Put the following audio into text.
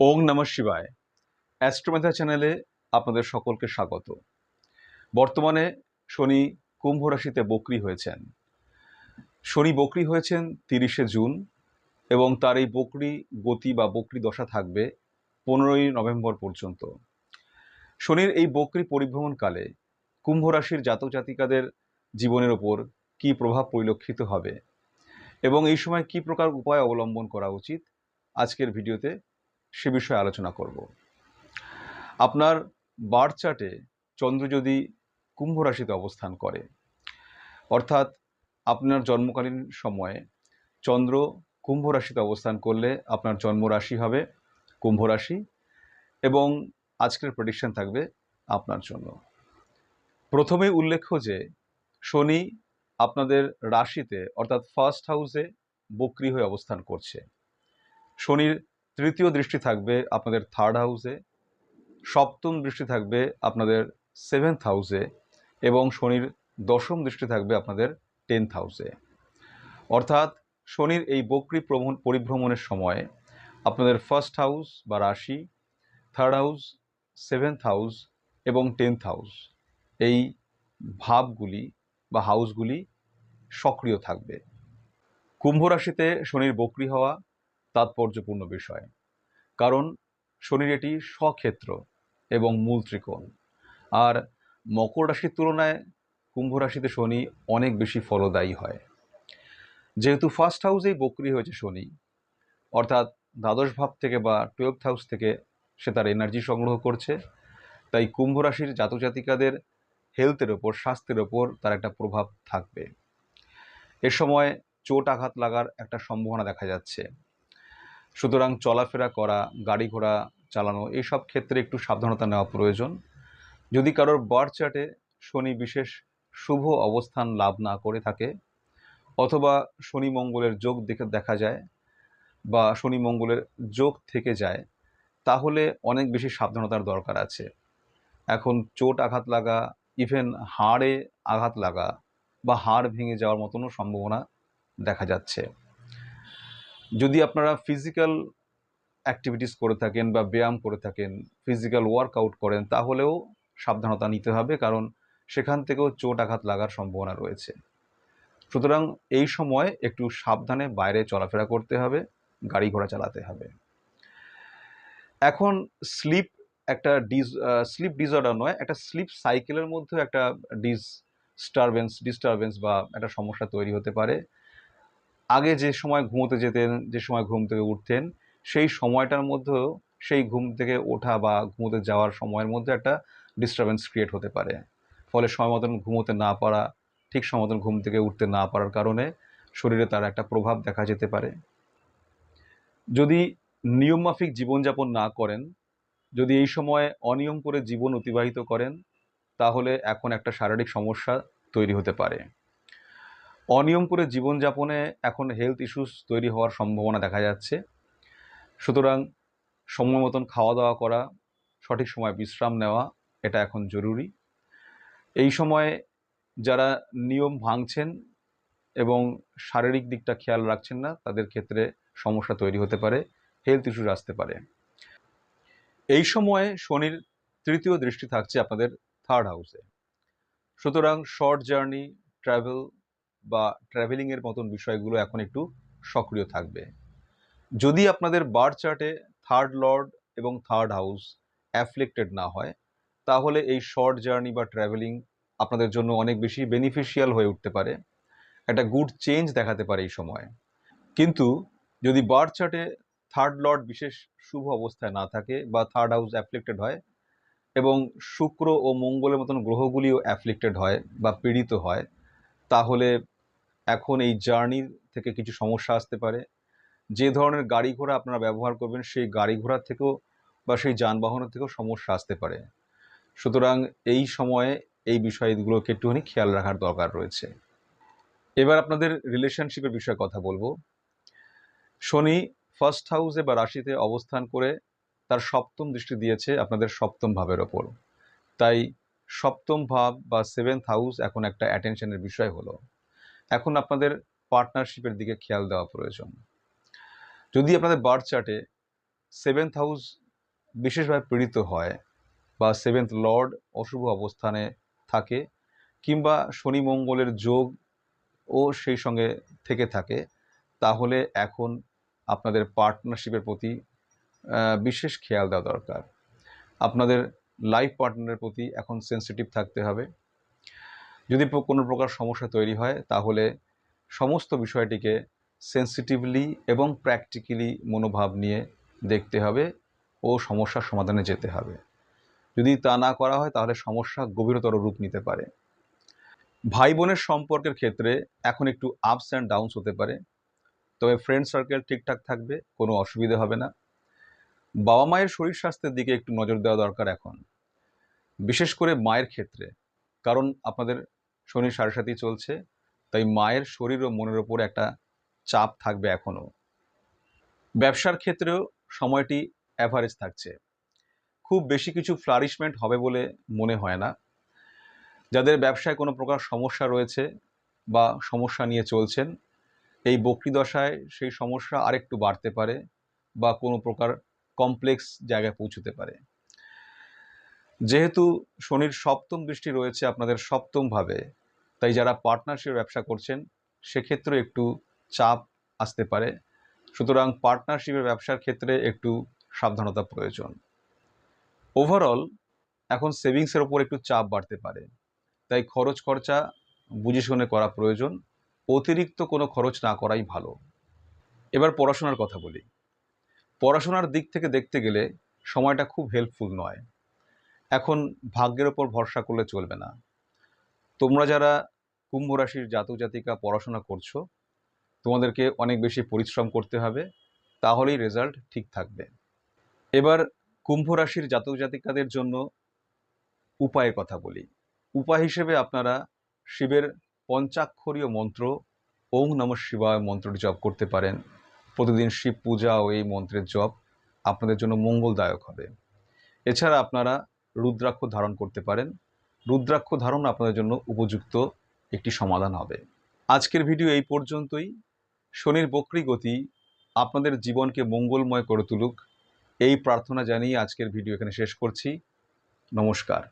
ওং নম শিবায়। অ্যাস্ট্রোমেথা চ্যানেলে আপনাদের সকলকে স্বাগত। বর্তমানে শনি কুম্ভ রাশিতে বকরি হয়েছেন। শনি বকরি হয়েছেন তিরিশে জুন এবং তার এই বকরি গতি বা বকরি দশা থাকবে পনেরোই নভেম্বর পর্যন্ত। শনির এই বকরি পরিভ্রমণকালে কুম্ভ রাশির জাতক জাতিকাদের জীবনের ওপর কী প্রভাব পরিলক্ষিত হবে এবং এই সময় কী প্রকার উপায় অবলম্বন করা উচিত, আজকের ভিডিওতে সে বিষয়ে আলোচনা করব। আপনার বার চার্টে চন্দ্র যদি কুম্ভ রাশিতে অবস্থান করে, অর্থাৎ আপনার জন্মকালীন সময়ে চন্দ্র কুম্ভ রাশিতে অবস্থান করলে আপনার জন্ম রাশি হবে কুম্ভ রাশি এবং আজকের প্রেডিকশন থাকবে আপনার জন্য। প্রথমেই উল্লেখ্য যে শনি আপনাদের রাশিতে, অর্থাৎ ফার্স্ট হাউসে বক্রি হয়ে অবস্থান করছে। শনির তৃতীয় দৃষ্টি থাকবে আপনাদের থার্ড হাউসে সপ্তম দৃষ্টি থাকবে আপনাদের সেভেন্থ হাউসে এবং শনির দশম দৃষ্টি থাকবে আপনাদের টেন্থ হাউসে অর্থাৎ শনির এই বক্রি প্রভ্রমণ পরিভ্রমণের সময় আপনাদের ফার্স্ট হাউস বা রাশি থার্ড হাউস সেভেন্থ হাউস এবং টেন্থ হাউস এই ভাবগুলি বা হাউসগুলি সক্রিয় থাকবে। কুম্ভ রাশিতে শনির বক্রি হওয়া তাৎপর্যপূর্ণ বিষয়। কারণ শনির এটি স্বক্ষেত্র এবং মূল ত্রিকোণ। আর মকর রাশির তুলনায় কুম্ভ রাশিতে শনি অনেক বেশি ফলদায়ী হয়। যেহেতু ফার্স্ট হাউসেই বকরি হয়েছে শনি, অর্থাৎ দ্বাদশ ভাব থেকে বা টুয়েলভ হাউস থেকে সে তার এনার্জি সংগ্রহ করছে। তাই কুম্ভ রাশির জাতক জাতিকাদের হেলথের ওপর, স্বাস্থ্যের ওপর তার একটা প্রভাব থাকবে। এ সময় চোট আঘাত লাগার একটা সম্ভাবনা দেখা যাচ্ছে। সুতরাং চলাফেরা করা, গাড়ি ঘোড়া চালানো এইসব ক্ষেত্রে একটু সাবধানতা নেওয়া প্রয়োজন। যদি কারোর বার্থ চার্টে শনি বিশেষ শুভ অবস্থান লাভ না করে থাকে, অথবা শনি মঙ্গলের যোগ দেখে দেখা যায় বা শনি মঙ্গলের যোগ থেকে যায়, তাহলে অনেক বেশি সাবধানতার দরকার আছে। এখন চোট আঘাত লাগা ইভেন হাড়ে আঘাত লাগা বা হাড় ভেঙে যাওয়ার মতনও সম্ভাবনা দেখা যাচ্ছে। যদি আপনারা ফিজিক্যাল অ্যাক্টিভিটিস করে থাকেন বা ব্যায়াম করে থাকেন ফিজিক্যাল ওয়ার্কআউট করেন, তাহলেও সাবধানতা নিতে হবে কারণ সেখান থেকেও চোট আঘাত লাগার সম্ভাবনা রয়েছে। সুতরাং এই সময় একটু সাবধানে বাইরে চলাফেরা করতে হবে, গাড়ি ঘোড়া চালাতে হবে। এখন স্লিপ একটা ডিস স্লিপ ডিসঅর্ডার নয়, একটা স্লিপ সাইকেলের মধ্যে একটা ডিসটারবেন্স ডিস্টারবেন্স বা একটা সমস্যা তৈরি হতে পারে। আগে যে সময় ঘুমোতে যেতেন, যে সময় ঘুম থেকে উঠতেন, সেই সময়টার মধ্যেও সেই ঘুম থেকে ওঠা বা ঘুমোতে যাওয়ার সময়ের মধ্যে একটা ডিস্টারবেন্স ক্রিয়েট হতে পারে। ফলে সময় মতন ঘুমোতে না পারা, ঠিক সময় মতন ঘুম থেকে উঠতে না পারার কারণে শরীরে তার একটা প্রভাব দেখা যেতে পারে। যদি নিয়মমাফিক জীবনযাপন না করেন, যদি এই সময় অনিয়ম করে জীবন অতিবাহিত করেন, তাহলে এখন একটা শারীরিক সমস্যা তৈরি হতে পারে। অনিয়ম করে জীবনযাপনে এখন হেলথ ইস্যুস তৈরি হওয়ার সম্ভাবনা দেখা যাচ্ছে। সুতরাং সময় মতন খাওয়া দাওয়া করা, সঠিক সময় বিশ্রাম নেওয়া, এটা এখন জরুরি। এই সময়ে যারা নিয়ম ভাঙছেন এবং শারীরিক দিকটা খেয়াল রাখছেন না, তাদের ক্ষেত্রে সমস্যা তৈরি হতে পারে হেলথ ইস্যুস আসতে পারে। এই সময়ে শনির তৃতীয় দৃষ্টি থাকছে আপনাদের থার্ড হাউসে সুতরাং শর্ট জার্নি ট্রাভেল বা ট্রাভেলিংয়ের মতন বিষয়গুলো এখন একটু সক্রিয় থাকবে। যদি আপনাদের বার চার্টে থার্ড লর্ড এবং থার্ড হাউস অ্যাফ্লেক্টেড না হয়, তাহলে এই শর্ট জার্নি বা ট্রাভেলিং আপনাদের জন্য অনেক বেশি বেনিফিশিয়াল হয়ে উঠতে পারে। একটা গুড চেঞ্জ দেখাতে পারে এই সময়। কিন্তু যদি বার চার্টে থার্ড লর্ড বিশেষ শুভ অবস্থায় না থাকে বা থার্ড হাউস অ্যাফ্লেক্টেড হয় এবং শুক্র ও মঙ্গলের মতন গ্রহগুলিও অ্যাফ্লেক্টেড হয় বা পীড়িত হয় তাহলে এখন এই জার্নির থেকে কিছু সমস্যা আসতে পারে। যে ধরনের গাড়ি ঘোড়া আপনারা ব্যবহার করবেন, সেই গাড়ি ঘোড়া থেকেও বা সেই যানবাহনের থেকেও সমস্যা আসতে পারে। সুতরাং এই সময়ে এই বিষয়গুলোকে একটুখানি খেয়াল রাখার দরকার রয়েছে। এবার আপনাদের রিলেশনশিপের বিষয়ে কথা বলব। শনি ফার্স্ট হাউসে বা রাশিতে অবস্থান করে তার সপ্তম দৃষ্টি দিয়েছে আপনাদের সপ্তম ভাবের ওপর। তাই সপ্তম ভাব বা সেভেন্থ হাউস এখন একটা অ্যাটেনশনের বিষয় হলো। এখন আপনাদের পার্টনারশিপের দিকে খেয়াল দেওয়া প্রয়োজন। যদি আপনাদের বার্থ চার্টে সেভেন্থ হাউস বিশেষভাবে পীড়িত হয় বা সেভেন্থ লর্ড অশুভ অবস্থানে থাকে কিংবা শনি মঙ্গলের যোগ ও সেই সঙ্গে থেকে থাকে, তাহলে এখন আপনাদের পার্টনারশিপের প্রতি বিশেষ খেয়াল দেওয়া দরকার। আপনাদের লাইফ পার্টনারের প্রতি এখন সেন্সিটিভ থাকতে হবে। যদি কোনো প্রকার সমস্যা তৈরি হয়, তাহলে সমস্ত বিষয়টিকে সেন্সিটিভলি এবং প্র্যাকটিক্যালি মনোভাব নিয়ে দেখতে হবে ও সমস্যার সমাধানে যেতে হবে। যদি তা না করা হয়, তাহলে সমস্যা গভীরতর রূপ নিতে পারে। ভাই বোনের সম্পর্কের ক্ষেত্রে এখন একটু আপস অ্যান্ড ডাউনস হতে পারে। তবে ফ্রেন্ড সার্কেল ঠিকঠাক থাকবে, কোনো অসুবিধা হবে না। বাবা মায়ের শরীর স্বাস্থ্যের দিকে একটু নজর দেওয়া দরকার এখন। বিশেষ করে মায়ের ক্ষেত্রে, কারণ আপনাদের শনির সাড়ে সাথেই চলছে, তাই মায়ের শরীর ও মনের ওপর একটা চাপ থাকবে এখনও ব্যবসার ক্ষেত্রেও সময়টি অ্যাভারেজ থাকছে। খুব বেশি কিছু ফ্লারিশমেন্ট হবে বলে মনে হয় না। যাদের ব্যবসায় কোনো প্রকার সমস্যা রয়েছে বা সমস্যা নিয়ে চলছেন, এই বক্রি দশায় সেই সমস্যা আরেকটু বাড়তে পারে বা কোনো প্রকার কমপ্লেক্স জায়গায় পৌঁছতে পারে। যেহেতু শনির সপ্তম দৃষ্টি রয়েছে আপনাদের সপ্তমভাবে, তাই যারা পার্টনারশিপ ব্যবসা করছেন, সেক্ষেত্রে একটু চাপ আসতে পারে। সুতরাং পার্টনারশিপের ব্যবসার ক্ষেত্রে একটু সাবধানতা প্রয়োজন। ওভারঅল এখন সেভিংসের ওপর একটু চাপ বাড়তে পারে। তাই খরচ খরচা বুঝে শুনে করা প্রয়োজন। অতিরিক্ত কোনো খরচ না করাই ভালো। এবার পড়াশোনার কথা বলি। পড়াশোনার দিক থেকে দেখতে গেলে সময়টা খুব হেল্পফুল নয়। এখন ভাগ্যের ওপর ভরসা করলে চলবে না। তোমরা যারা কুম্ভ রাশির জাতক জাতিকা পড়াশোনা করছ, তোমাদেরকে অনেক বেশি পরিশ্রম করতে হবে, তাহলেই রেজাল্ট ঠিক থাকবে। এবার কুম্ভ রাশির জাতক জাতিকাদের জন্য উপায়ের কথা বলি। উপায় হিসেবে আপনারা শিবের পঞ্চাক্ষরীয় মন্ত্র ওং নম শিবায় মন্ত্রটি জপ করতে পারেন। প্রতিদিন শিব পূজা ও এই মন্ত্রের জপ আপনাদের জন্য মঙ্গলদায়ক হবে। এছাড়া আপনারা রুদ্রাক্ষ ধারণ করতে পারেন। রুদ্রাক্ষ ধারণ আপনাদের জন্য উপযুক্ত একটি সমাধান হবে। আজকের ভিডিও এই পর্যন্তই। শনির বক্রী গতি আপনাদের জীবনকে মঙ্গলময় করে তুলুক। এই প্রার্থনা জানিয়ে আজকের ভিডিও এখানে শেষ করছি। নমস্কার।